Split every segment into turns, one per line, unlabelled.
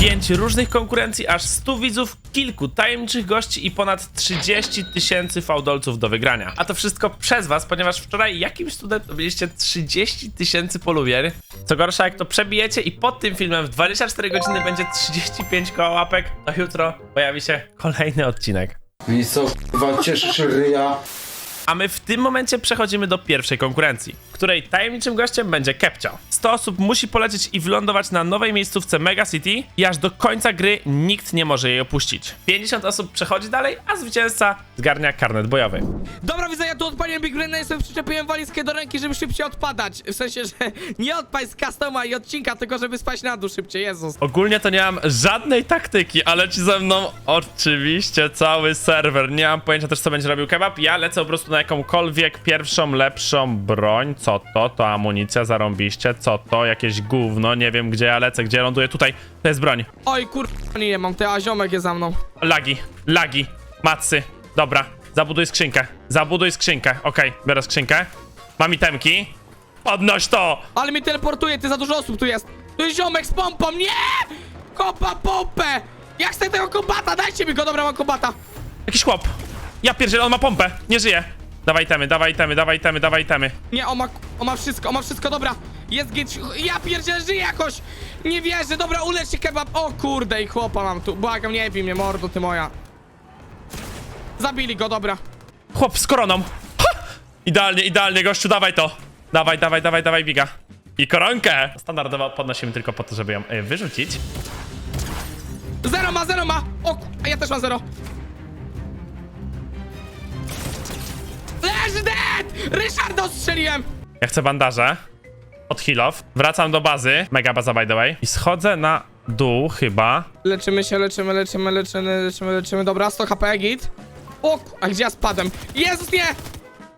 Pięć różnych konkurencji, aż 100 widzów, kilku tajemniczych gości i ponad 30 tysięcy fałdolców do wygrania. A to wszystko przez was, ponieważ wczoraj jakimś studentem mieliście 30 tysięcy polubień. Co gorsza, jak to przebijecie i pod tym filmem w 24 godziny będzie 35 koła łapek, to jutro pojawi się kolejny odcinek.
I co, kurwa, cieszysz ryja?
A my w tym momencie przechodzimy do pierwszej konkurencji, której tajemniczym gościem będzie Kepcio. 100 osób musi polecieć i wylądować na nowej miejscówce Mega City i aż do końca gry nikt nie może jej opuścić. 50 osób przechodzi dalej, a zwycięzca zgarnia karnet bojowy.
Dobra, widzę, ja tu odpaliłem Big Brain, sobie przyczepiłem walizkę do ręki, żeby szybciej odpadać. W sensie, że nie odpaść z customa i odcinka, tylko żeby spać na dół szybciej, Jezus.
Ogólnie to nie mam żadnej taktyki, ale ci ze mną oczywiście cały serwer. Nie mam pojęcia też co będzie robił kebab. Ja lecę po prostu na jakąkolwiek pierwszą, lepszą broń. Co to? To amunicja, zarąbiście. Co to? Jakieś gówno. Nie wiem gdzie ja lecę, gdzie ląduję. Tutaj. To jest broń.
Oj, kur... nie mam, te a ziomek jest za mną.
Lagi, lagi, macy. Dobra, zabuduj skrzynkę. Zabuduj skrzynkę. Okej, biorę skrzynkę. Mam itemki. Podnoś to!
Ale mnie teleportuje, ty za dużo osób tu jest. Tu jest ziomek z pompą, nie! Kopa pompę! Jak chcę tego kombata, dajcie mi go, dobra, mam kombata.
Jakiś chłop. Ja pierdzielę, on ma pompę. Nie żyje. Dawaj temy, dawaj temy, dawaj temy, dawaj temy.
Nie, on ma, on ma wszystko, on ma wszystko, dobra. Jest git, ja pierdzielę, żyję jakoś. Nie wierzę, dobra, ulecz się kebab. O kurde, i chłopa mam tu. Błagam, nie bij mnie, mordo, ty moja. Zabili go, dobra.
Chłop z koroną. Ha! Idealnie, idealnie, gościu, dawaj to. Dawaj, dawaj, dawaj, dawaj, biga. I koronkę. Standardowo podnosimy tylko po to, żeby ją y, wyrzucić.
Zero ma, zero ma! O, a ja też mam zero. Leży dead! Ryszarda strzeliłem!
Ja chcę bandaże. Od heal off. Wracam do bazy. Mega baza, by the way. I schodzę na dół chyba.
Leczymy się, leczymy, leczymy, leczymy, leczymy, leczymy. Dobra, 100 HP, git. O, a gdzie ja spadłem? Jezus, nie!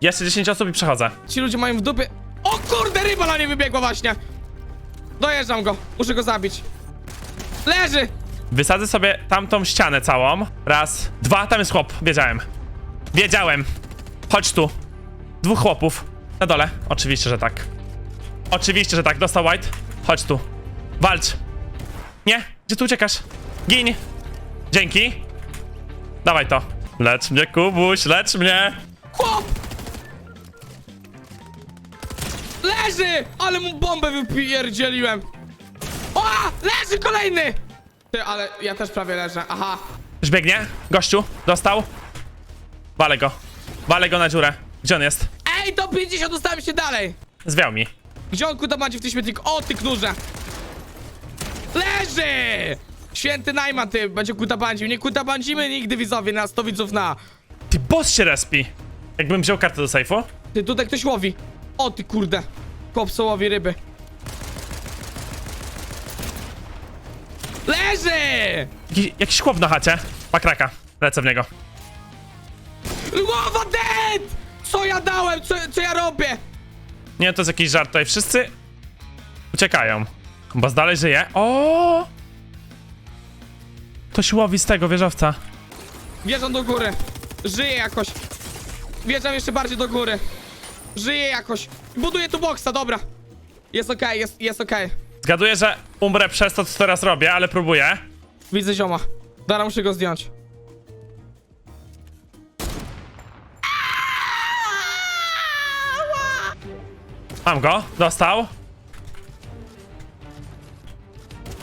Jeszcze 10 osób i przechodzę.
Ci ludzie mają w dupie... O kurde, ryba na nie wybiegła właśnie! Dojeżdżam go, muszę go zabić. Leży!
Wysadzę sobie tamtą ścianę całą. Raz, dwa, tam jest chłop. Wiedziałem. Wiedziałem. Chodź tu. Dwóch chłopów. Na dole. Oczywiście, że tak. Oczywiście, że tak. Dostał White. Chodź tu. Walcz. Nie. Gdzie tu uciekasz? Gin. Dzięki. Dawaj to. Lecz mnie, Kubuś, lecz mnie.
Chłop! Leży! Ale mu bombę wypierdzieliłem. O! Leży kolejny! Ty, ale ja też prawie leżę. Aha.
Już biegnie. Gościu. Dostał. Walę go. Walę go na dziurę. Gdzie on jest?
Ej, do 50 dostałem się dalej.
Zwiał mi.
Gdzie on kuda macie w tym śmietniku? O, ty knurze! Leży! Święty Najman, ty, będzie kuta bandził. Nie kuta bandzimy nigdy widzowie na 100 widzów na.
Ty boss się respi. Jakbym wziął kartę do sejfu.
Ty, tutaj ktoś łowi. O, ty kurde. Kopso łowi ryby. Leży!
Jakiś, jakiś chłop na chacie. Pakraka. Lecę w niego.
Głowa dead! Co ja dałem? Co, co ja robię?
Nie, to jest jakiś żart tutaj. Wszyscy uciekają. Bo dalej żyje. O! To się łowi z tego wieżowca.
Wjeżdżam do góry. Żyję jakoś. Wjeżdżam jeszcze bardziej do góry. Żyję jakoś. Buduję tu boksa, dobra. Jest okej, jest, jest okej.
Zgaduję, że umrę przez to, co teraz robię, ale próbuję.
Widzę zioma. Dara, muszę go zdjąć.
Mam go. Dostał.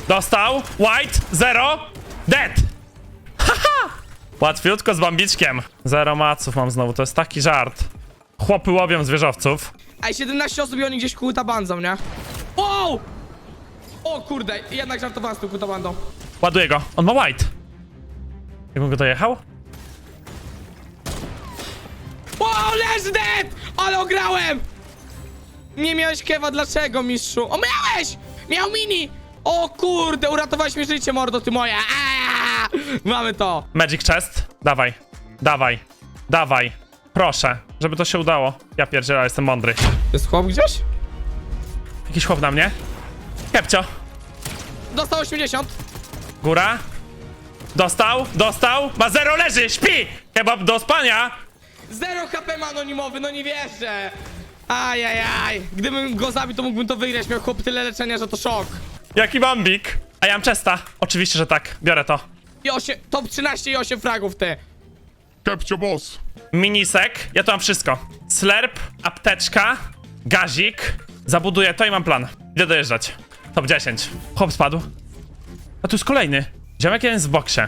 Dostał. White. Zero. Dead. Haha. Łatwiutko z bambiczkiem. Zero maców mam znowu. To jest taki żart. Chłopy łowią zwierzowców.
Ej, 17 osób i oni gdzieś kuta bandzą, nie? Wow! O kurde, jednak żartowałem z tą kuta bandą.
Ładuję go. On ma white. Jakbym go dojechał?
O, leży dead! Ale ograłem! Nie miałeś kewa, dlaczego, mistrzu? O, miałeś! Miał mini! O kurde, uratowałeś mi życie, mordo, ty moja! Aaa! Mamy to!
Magic chest. Dawaj. Dawaj. Dawaj. Proszę, żeby to się udało. Ja pierdzielę, jestem mądry.
Jest chłop gdzieś?
Jakiś chłop na mnie. Kepcio.
Dostał 80.
Góra. Dostał, dostał. Ma zero, leży, śpi. Kebab do spania.
Zero HP ma anonimowy, no nie wierzę! Ajajaj! Gdybym go zabił, to mógłbym to wygrać. Miał chłop tyle leczenia, że to szok.
Jaki bambik. A ja mam Chesta. Oczywiście, że tak. Biorę to.
I 8, top 13 i 8 fragów, ty.
Kepcio boss.
Minisek. Ja tu mam wszystko. Slerp, apteczka, gazik. Zabuduję to i mam plan. Idę dojeżdżać. Top 10. Hop spadł. A tu jest kolejny. Ziomek jeden jest w boksie.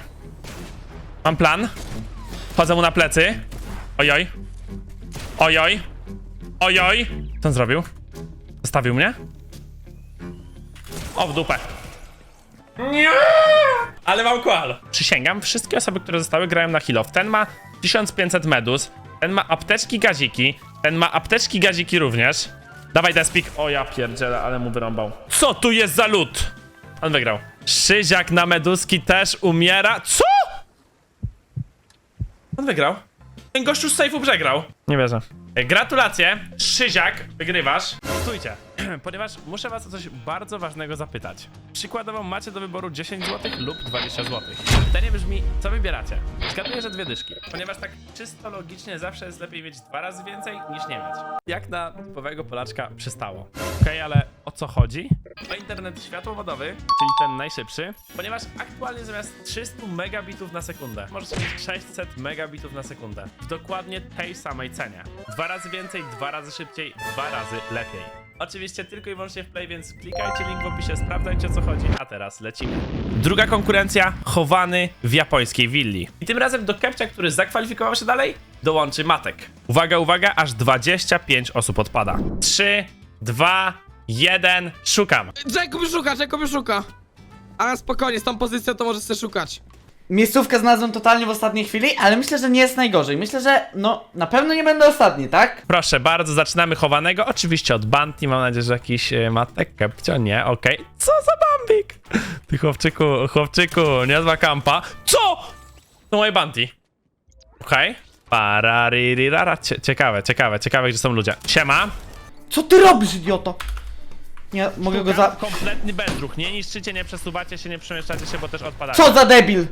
Mam plan. Chodzę mu na plecy. Ojoj. Ojoj. Ojoj. Co on zrobił? Zostawił mnie? O, w dupę. Nie! Ale mam kwal. Przysięgam, wszystkie osoby, które zostały, grają na heal off. Ten ma 1500 medus, ten ma apteczki gaziki, ten ma apteczki gaziki również. Dawaj Despik. O ja pierdzielę, ale mu wyrąbał. Co tu jest za lód? On wygrał. Szyziak na meduski też umiera. Co? On wygrał. Ten gościu z sejfu przegrał. Nie wierzę. Gratulacje, Szyziak, wygrywasz. Stójcie, ponieważ muszę was o coś bardzo ważnego zapytać. Przykładowo macie do wyboru 10 zł lub 20 zł. Pytanie brzmi, co wybieracie? Zgaduję, że dwie dyszki, ponieważ tak czysto logicznie zawsze jest lepiej mieć dwa razy więcej niż nie mieć. Jak na typowego Polaczka przystało. Okej, ale o co chodzi? O internet światłowodowy, czyli ten najszybszy, ponieważ aktualnie zamiast 300 megabitów na sekundę możecie mieć 600 megabitów na sekundę w dokładnie tej samej cenie. Dwa razy więcej, dwa razy szybciej, dwa razy lepiej. Oczywiście tylko i wyłącznie w Play, więc klikajcie link w opisie, sprawdzajcie o co chodzi, a teraz lecimy. Druga konkurencja, chowany w japońskiej willi. I tym razem do Kepcia, który zakwalifikował się dalej, dołączy Matek. Uwaga, uwaga, aż 25 osób odpada. 3, 2, 1, szukam.
Jacob szuka, Jacob szuka. Ale spokojnie, z tą pozycją to możesz sobie szukać.
Miejscówkę znalazłem totalnie w ostatniej chwili, ale myślę, że nie jest najgorzej. Myślę, że no na pewno nie będę ostatni, tak?
Proszę bardzo, zaczynamy chowanego. Oczywiście od Banti. Mam nadzieję, że jakiś e, matek, kepcio, nie, okej. Co za bambik? Ty chłopczyku, chłopczyku, niezła kampa. Co? To moje Banti. Okej. Pararirirara. Cie, ciekawe, ciekawe, ciekawe, gdzie są ludzie. Siema.
Co ty robisz, idioto? Nie, mogę go za...
Kompletny bezruch. Nie niszczycie, nie przesuwacie się, nie przemieszczacie się, bo też odpadacie.
Co za debil!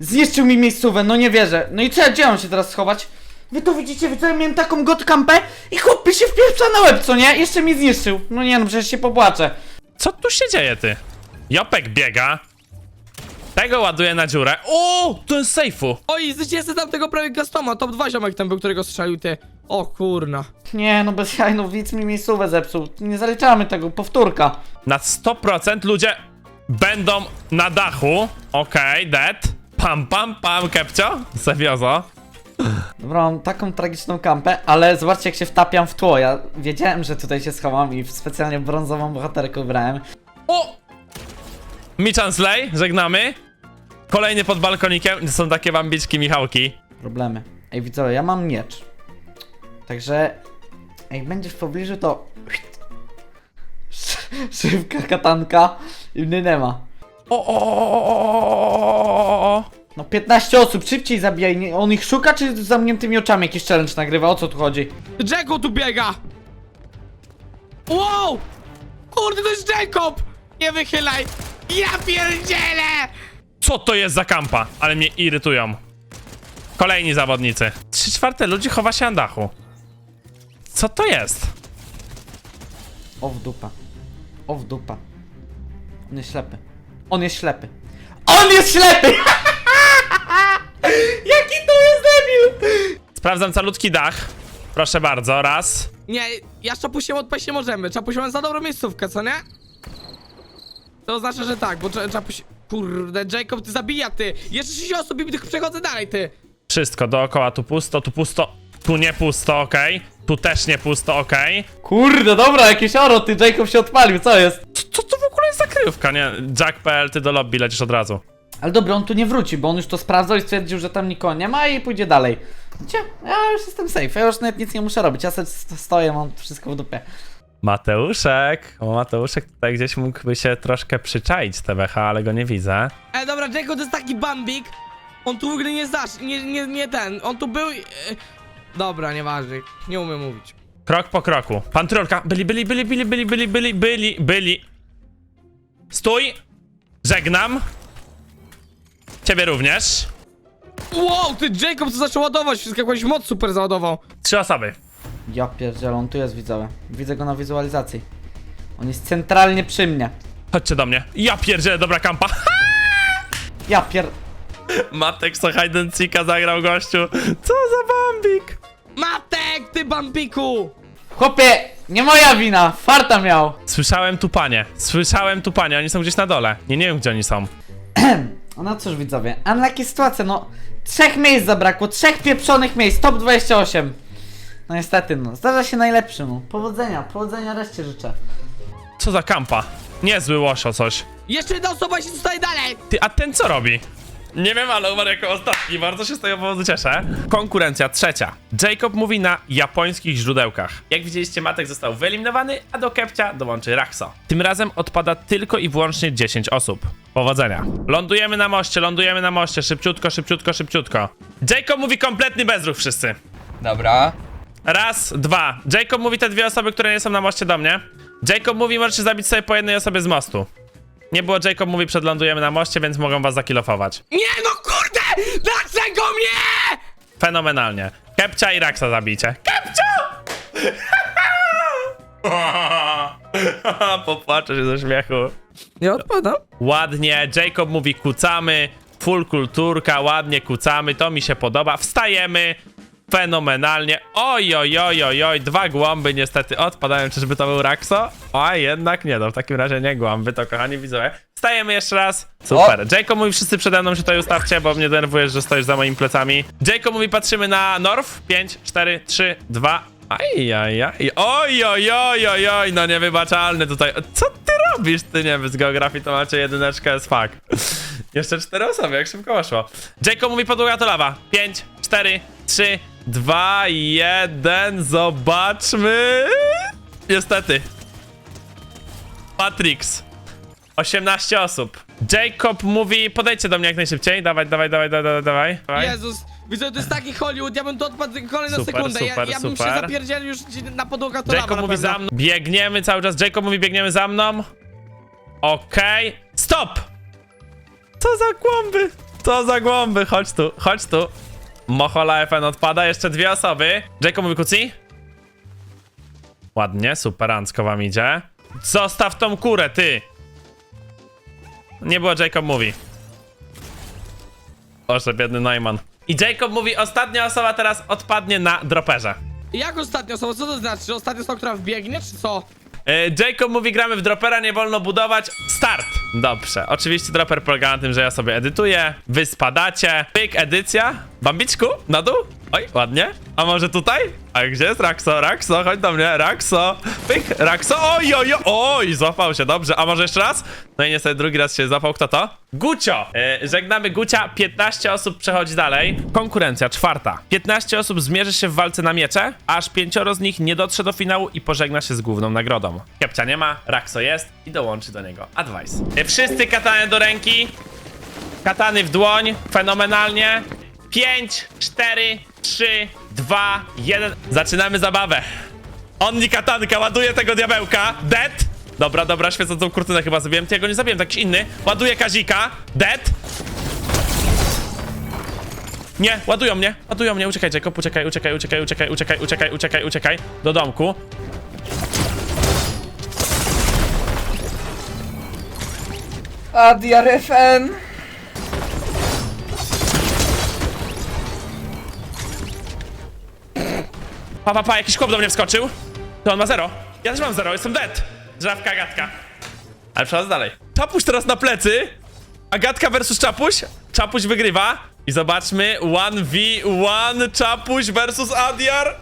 Zniszczył mi miejscówę, no nie wierzę. No i co, gdzie mam się teraz schować? Wy to widzicie, ja miałem taką gotkampę i chłop mi się wpieprza na łeb, co nie? Jeszcze mi zniszczył. No nie no, przecież się popłaczę.
Co tu się dzieje, ty? Jopek biega. Tego ładuje na dziurę. O, to jest sejfu.
Oj, zwycięzcy tam tego prawie Gastoma, top 2 ziomek ten był, którego strzelił, ty. O kurna.
Nie no, bez jaj, no widz mi miejscówę zepsuł. Nie zaliczamy tego, powtórka.
Na 100% ludzie będą na dachu. Okej, dead. Pam, pam, pam, kepcio. Seviozo.
Dobra, mam taką tragiczną kampę, ale zobaczcie jak się wtapiam w tło. Ja wiedziałem, że tutaj się schowam i specjalnie brązową bohaterkę ubrałem.
O! Michan Slay, żegnamy. Kolejny pod balkonikiem. Są takie bambiczki Michałki.
Problemy. Ej widzowie, ja mam miecz. Także jak będziesz w pobliżu to... Szybka katanka i mnie nie ma.
O, o, o, o, o, o, o.
No 15 osób, szybciej zabijaj. Nie- On ich szuka czy z zamkniętymi oczami jakiś challenge nagrywa? O co tu chodzi?
Jacob tu biega! Wow! Kurde, to jest Jacob! Nie wychylaj! Ja pierdzielę!
Co to jest za kampa? Ale mnie irytują. Kolejni zawodnicy. Trzy czwarte ludzi chowa się na dachu. Co to jest?
O w dupa. O w dupa. On jest ślepy. On jest ślepy. ON JEST ślepy! Jaki to jest debil!
Sprawdzam calutki dach. Proszę bardzo, raz.
Nie, ja z Czapusiem odpaść nie możemy. Czapuś ma za dobrą miejscówkę, co nie? To oznacza, że tak, bo Cza- Czapuś... Kurde, Jacob, ty zabija, ty! Jeszcze 6 osób i tych przechodzę dalej, ty!
Wszystko dookoła, tu pusto, tu pusto. Tu nie pusto, okej. Tu też nie pusto, okej.
Kurde, dobra, jakieś oro, ty Jacob się odpalił, co jest?
Co, co to w ogóle jest za kryjówka, nie? Jack.pl, ty do lobby lecisz od razu.
Ale dobra, on tu nie wróci, bo on już to sprawdzał i stwierdził, że tam nikogo nie ma i pójdzie dalej. Gdzie? Ja już jestem safe, ja już nawet nic nie muszę robić, ja sobie st- stoję, mam wszystko w dupie.
Mateuszek. O, Mateuszek tutaj gdzieś mógłby się troszkę przyczaić TBH, ale go nie widzę.
E, dobra, Jacob to jest taki bambik. On tu w ogóle nie znasz, nie, nie, nie ten. On tu był i... E, dobra, nieważne. Nie umiem mówić.
Krok po kroku. Pan Trolka. Byli, byli, byli, byli, byli, byli, byli, byli, byli. Stój. Żegnam. Ciebie również.
Wow, ty Jacob co zaczął ładować, wszystko jakąś moc super załadował.
Trzy osoby.
Ja pierdzielę, on tu jest widzowie. Widzę go na wizualizacji. On jest centralnie przy mnie.
Chodźcie do mnie. Ja pierdzielę, dobra kampa.
Ja pier...
Matek so hide and seeka zagrał gościu. Co za bambik.
Matek, ty bambiku!
Chłopie, nie moja wina, farta miał.
Słyszałem tu panie. Słyszałem tu panie. Oni są gdzieś na dole. Nie, nie wiem gdzie oni są.
No cóż widzowie, unlucky sytuacja, no trzech miejsc zabrakło, trzech pieprzonych miejsc, top 28. No niestety, no, zdarza się najlepszemu. Powodzenia, powodzenia reszcie życzę.
Co za kampa? Niezły łosio coś.
Jeszcze jedna osoba się tutaj dalej!
Ty, a ten co robi? Nie wiem, ale umarł jako ostatni. Bardzo się z tego powodu cieszę. Konkurencja trzecia. Jacob mówi na japońskich źródełkach. Jak widzieliście, Matek został wyeliminowany, a do Kepcia dołączy Raxo. Tym razem odpada tylko i wyłącznie 10 osób. Powodzenia. Lądujemy na moście, lądujemy na moście. Szybciutko, szybciutko, szybciutko. Jacob mówi kompletny bezruch wszyscy.
Dobra.
Raz, dwa. Jacob mówi te dwie osoby, które nie są na moście do mnie. Jacob mówi, możecie zabić sobie po jednej osobie z mostu. Nie było Jacob mówi, przedlądujemy na moście, więc mogą was zakilofować.
Nie no kurde! Dlaczego mnie?
Fenomenalnie. Kepcia i Raxa zabijcie. Kepcia! Popłaczę się ze śmiechu.
Nie odpadam.
Ładnie, Jacob mówi kucamy, full kulturka, ładnie kucamy, to mi się podoba. Wstajemy, fenomenalnie. Oj, oj, oj, oj, oj, dwa głąby niestety odpadają, czyżby to był Raxo? A jednak nie, no w takim razie nie głąby, to kochani widzowie. Wstajemy jeszcze raz. Super. Jacob mówi, wszyscy przede mną się tutaj ustawcie, bo mnie denerwujesz, że stoisz za moimi plecami. Jacob mówi, patrzymy na North. 5, 4, 3, 2, Ajajaj. Oj, oj, oj, oj, oj, no niewybaczalny tutaj. Co ty robisz, ty nie z geografii to macie jedyneczkę as fuck. Jeszcze cztery osoby, jak szybko poszło. Jacob mówi podłoga to lawa. 5, 4, 3, 2, 1, zobaczmy. Niestety. Matrix. 18 osób. Jacob mówi, podejdźcie do mnie jak najszybciej. Dawaj, dawaj, dawaj, dawaj, dawaj. dawaj.
Jezus, widzę, to jest taki Hollywood, ja bym to odpadł kolejną
Super,
sekundę.
super,
ja, ja bym
super.
się zapierdzielił już na podłogę to
Jacob
lawa
mówi za mną. Biegniemy cały czas. Jacob mówi biegniemy za mną. Okej. Stop! Co za głąby? Co za głąby? Chodź tu, chodź tu. Mohola FN odpada, jeszcze dwie osoby. Jacob mówi kuci. Ładnie, superancko wam idzie. Zostaw tą kurę, ty! Nie było Jacob mówi. Proszę, biedny Neumann. I Jacob mówi, ostatnia osoba teraz odpadnie na droperze.
Jak ostatnia osoba, co to znaczy? Ostatnia osoba, która wbiegnie, czy co?
E, Jacob mówi, gramy w dropera, nie wolno budować. Start! Dobrze. Oczywiście dropper polega na tym, że ja sobie edytuję. Wy spadacie. Pyk, edycja. Bambiczku, na dół. Oj, ładnie. A może tutaj? A gdzie jest Raxo? Raxo, chodź do mnie. Raxo. Pyk, Raxo. Oj, oj, oj. Oj, złapał się, dobrze. A może jeszcze raz? No i niestety drugi raz się złapał. Kto to? Gucio. E, żegnamy Gucia. 15 osób przechodzi dalej. Konkurencja czwarta. 15 osób zmierzy się w walce na miecze, aż pięcioro z nich nie dotrze do finału i pożegna się z główną nagrodą. Kepcia nie ma, Raxo jest i dołączy do niego Advice. E, Wszyscy katany do ręki. Katany w dłoń. Fenomenalnie. 5, 4, 3, 2, 1. Zaczynamy zabawę. Onni katanka, ładuje tego diabełka. Dead. Dobra, dobra, świecącą kurtynę chyba zabiłem. Ty, ja go nie zabiłem, jakiś inny. Ładuje Kazika. Dead. Nie, ładują mnie, ładują mnie, uciekaj Jacob, uciekaj, uciekaj, uciekaj, uciekaj, uciekaj, uciekaj, uciekaj, uciekaj, do domku.
Adiar FN.
Pa, pa, pa, jakiś chłop do mnie wskoczył. To on ma zero. Ja też mam zero, jestem dead. Żrawka, Agatka. Ale przechodzę dalej. Czapuś teraz na plecy. Agatka versus Czapuś. Czapuś wygrywa. I zobaczmy 1v1 Czapuś versus Adiar.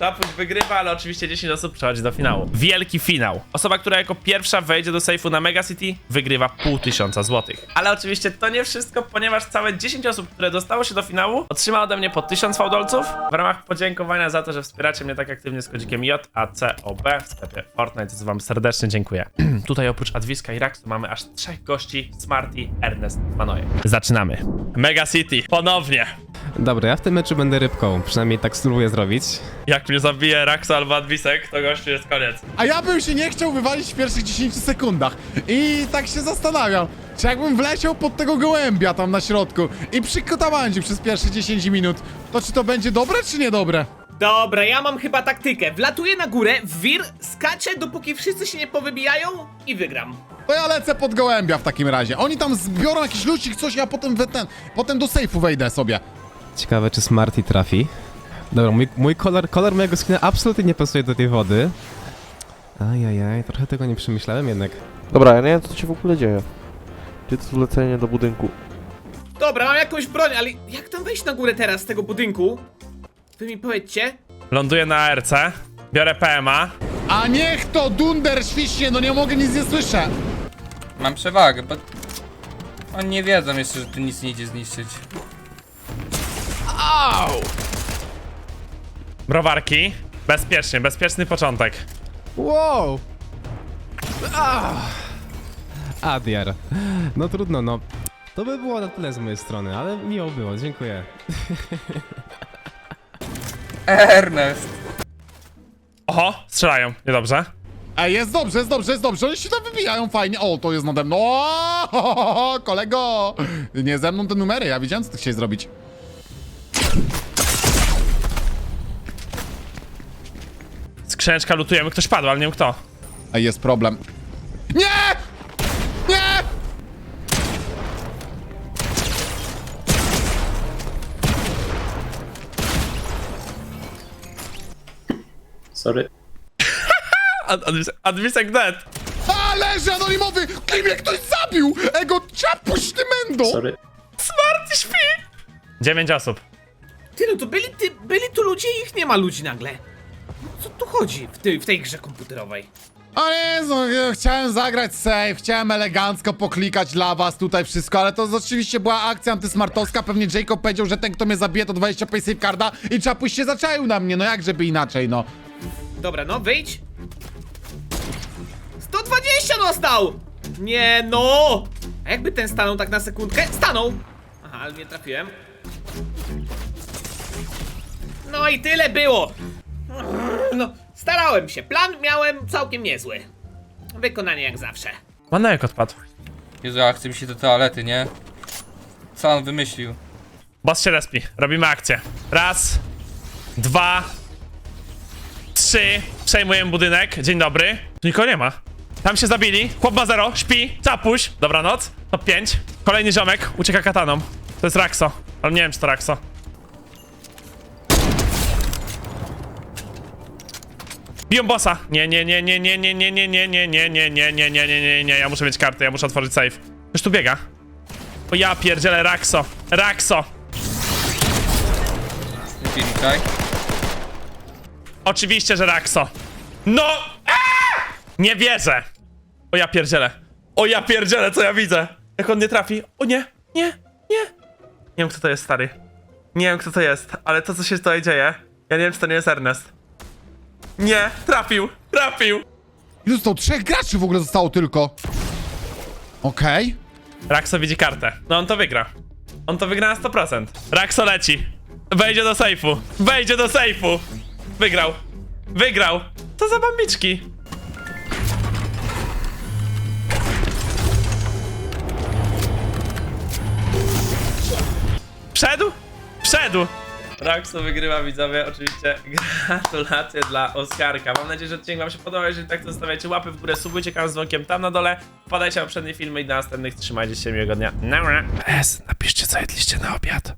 Czapuś wygrywa, ale oczywiście 10 osób przechodzi do finału. Wielki finał. Osoba, która jako pierwsza wejdzie do sejfu na Mega City, wygrywa pół tysiąca złotych. Ale oczywiście to nie wszystko, ponieważ całe 10 osób, które dostało się do finału, otrzyma ode mnie po 1000 fałdolców w ramach podziękowania za to, że wspieracie mnie tak aktywnie z kodzikiem JACOB w sklepie Fortnite. Za wam serdecznie dziękuję. Tutaj oprócz Adwiska i Raxu mamy aż trzech gości, Smarty, Ernest, Manoje. Zaczynamy. Mega City, ponownie.
Dobra, ja w tym meczu będę rybką, przynajmniej tak spróbuję zrobić.
Jak mnie zabije Raxo albo Adwisek, to gościu jest koniec.
A ja bym się nie chciał wywalić w pierwszych 10 sekundach. I tak się zastanawiam, czy jakbym wleciał pod tego gołębia tam na środku i przykotamandził przez pierwsze 10 minut, to czy to będzie dobre, czy niedobre?
Dobra, ja mam chyba taktykę. Wlatuję na górę, wir,
skaczę, dopóki wszyscy się nie powybijają i wygram.
To ja lecę pod gołębia w takim razie. Oni tam zbiorą jakiś lucik, coś, ja potem, we ten, potem do sejfu wejdę sobie.
Ciekawe, czy Smarty trafi. Dobra, mój, mój kolor, kolor mojego skina absolutnie nie pasuje do tej wody. Ajajaj, trochę tego nie przemyślałem jednak.
Dobra, ja nie wiem co się w ogóle dzieje. Gdzie to zlecenie do budynku?
Dobra, mam jakąś broń, ale jak tam wejść na górę teraz z tego budynku? Wy mi powiedzcie.
Ląduję na ARC, biorę PMA.
A niech to dunder świśnie, no nie mogę, nic nie słyszę.
Mam przewagę, bo oni nie wiedzą jeszcze, że tu nic nie idzie zniszczyć.
Browarki. Bezpiecznie, bezpieczny początek.
Wow! Ah! Adiar. No trudno, no. To by było na tyle z mojej strony, ale miło było, dziękuję.
Ernest!
Oho, strzelają, niedobrze.
Ej, jest dobrze, jest dobrze, jest dobrze, oni się tam wybijają fajnie. O, to jest nade mną. O, ho, ho, ho, kolego! Nie ze mną te numery, ja wiedziałem, co ty chciałeś zrobić.
Skrzyneczka lutujemy, ktoś padł, ale nie wiem kto.
Ej, jest problem. Nie! Nie!
Ad- admis- Admisek dead.
A, leży anonimowy! Kim mnie ktoś zabił! Ego, czapuś, ty mendo!
Smarty śpi! Dziewięć osób.
Ty no to byli, ty, byli tu ludzie i ich nie ma ludzi nagle. Co tu chodzi w tej, w tej grze komputerowej?
A Jezu, chciałem zagrać safe, chciałem elegancko poklikać dla was tutaj wszystko, ale to oczywiście była akcja antysmartowska, pewnie Jacob powiedział, że ten kto mnie zabije to 25 safe carda i czapuś się zaczaił na mnie, no jak żeby inaczej, no.
Dobra, no wyjdź. 120 dostał! Nie no! A jakby ten stanął tak na sekundkę? Stanął! Aha, ale nie trafiłem. No i tyle było! No, starałem się. Plan miałem całkiem niezły. Wykonanie jak zawsze.
Manojek odpadł.
Jezu, ja chcę mi się do toalety, nie? Co on wymyślił?
Boss się respi. Robimy akcję. Raz, dwa, trzy. Przejmujemy budynek. Dzień dobry. Tu nikogo nie ma. Tam się zabili. Chłop ma zero. Śpi. Capuś. Dobranoc. Top 5. Kolejny ziomek. Ucieka kataną. To jest Raxo. Ale nie wiem, czy to Raxo. Biją bossa. Nie, nie, nie, nie, nie, nie, nie, nie, nie, nie, nie, nie, nie, nie, nie, nie, nie, nie. Ja muszę mieć kartę. Ja muszę otworzyć safe. Już tu biega. O ja pierdzielę Raxo. Raxo. Oczywiście, że Raxo. No! Nie wierzę! O ja pierdzielę. O ja pierdzielę, co ja widzę? Jak on nie trafi. O nie, nie, nie. Nie wiem, kto to jest, stary. Nie wiem, kto to jest, ale to, co się tutaj dzieje, ja nie wiem, czy to nie jest Ernest. Nie, trafił, trafił.
I zostało trzech graczy w ogóle zostało tylko. Okej.
Raxo widzi kartę. No on to wygra. On to wygra na 100%. Raxo leci. Wejdzie do sejfu. Wejdzie do sejfu. Wygrał. Wygrał. Co za bambiczki. Wszedł? Wszedł! Raxo wygrywa widzowie, oczywiście gratulacje dla Oskarka. Mam nadzieję, że odcinek wam się podobał, jeżeli tak to zostawiajcie łapy w górę, subujcie kanał z dzwonkiem tam na dole, wpadajcie na poprzednie filmy i do następnych, trzymajcie się, miłego dnia. Nara. S, napiszcie co jedliście na obiad.